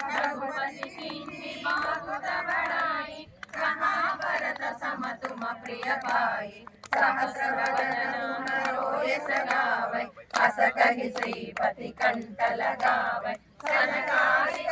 रघुपति कीन्ही बहुत बड़ाई कहाँ भरत सम तुम प्रिय पाई सहस्र वदन रोय सगावै अस कहि श्रीपति कंठ लगावै सनकादिक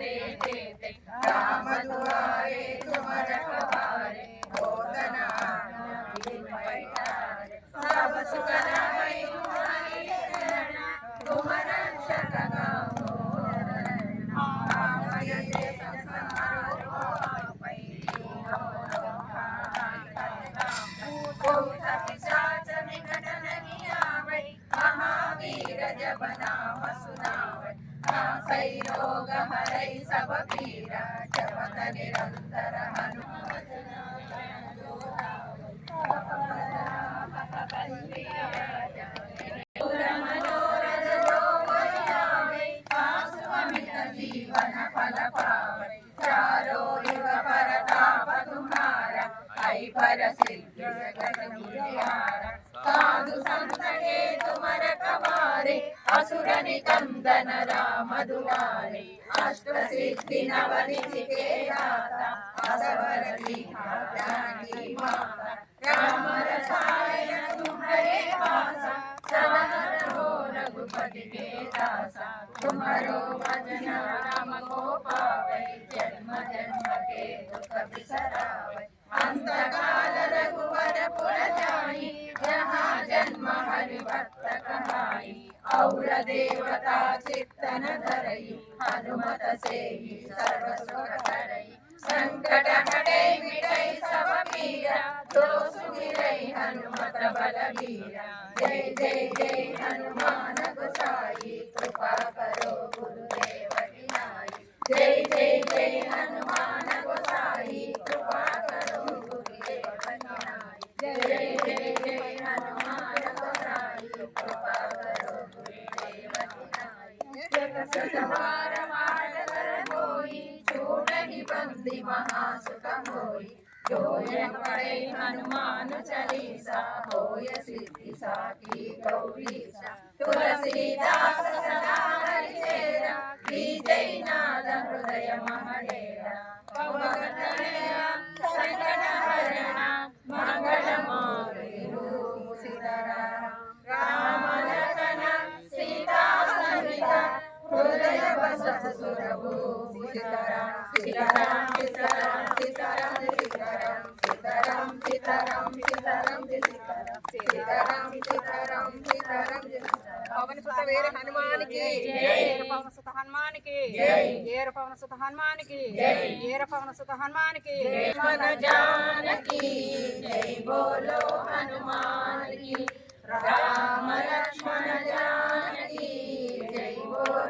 हरे देते राम दुआरे तुमर हमारे भोगना सब सुख रामय तुम्हारी शरण तुम्हारा शरण हो राम ये संसार हो पई महावीर जब नाम सुनावै महासैरोगहरै सबपीरा चपत निरन्तर ఐపర సిద్ధి జగత ముడియార కాదు సంతకేతు మరక వారి అసురని కందన రామదువారి. అష్ట సిద్ధి నవనికే అసవరని రామ రసాయన తుమరే పాస అంతకాల రఘు कहाई और देवता चित्तन धरई हनुमत से ही सर्व सुख करई संकट हटे मिटई सब पीरा दो सुमिरई हनुमत बल बीरा जय जय जय हनुमान गोसाई, कृपा करो गुरुदेव की जय जय जय हनुमान गोसाई कृपा करो गुरुदेव की नाई जय जय जय हनुमान गोसाई कृपा करो गुरुदेव की नाई जग सतवार मार्ग कर होई छोड़ ही बंदी महासुख होई जो जन पढ़े हनुमान चालीसा, होय सिद्धि साकी गौरीसा तुलसीदास వేరే హనుమానికి పవనసుత హనుమానికి ఏర పవనసుత హనుమానికి ఏర పవనసుత హనుమానికి మన జానకి జై బోలో బోలో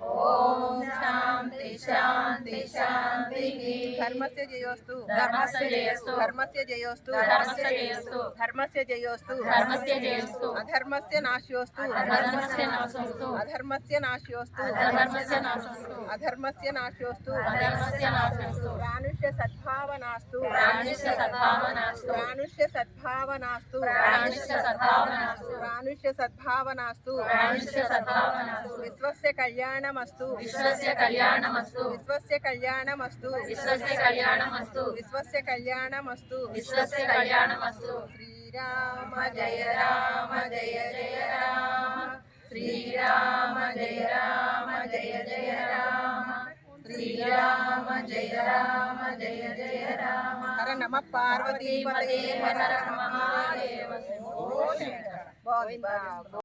ओम विश्वस्य कल्याण కళ్యాణమస్తు విశ్వస్య కళ్యాణమస్తు విశ్వస్య కళ్యాణమస్తు విశ్వస్య కళ్యాణమస్తు విశ్వస్య కళ్యాణమస్తు విశ్వస్య కళ్యాణమస్తు శ్రీరామ జయ రామ జయ జయ రామ శ్రీరామ జయ రామ జయ జయ రామ శ్రీరామ జయ రామ జయ జయ రామ హర నమ పార్వతీపదే హర నమ మహాదేవ బాగా.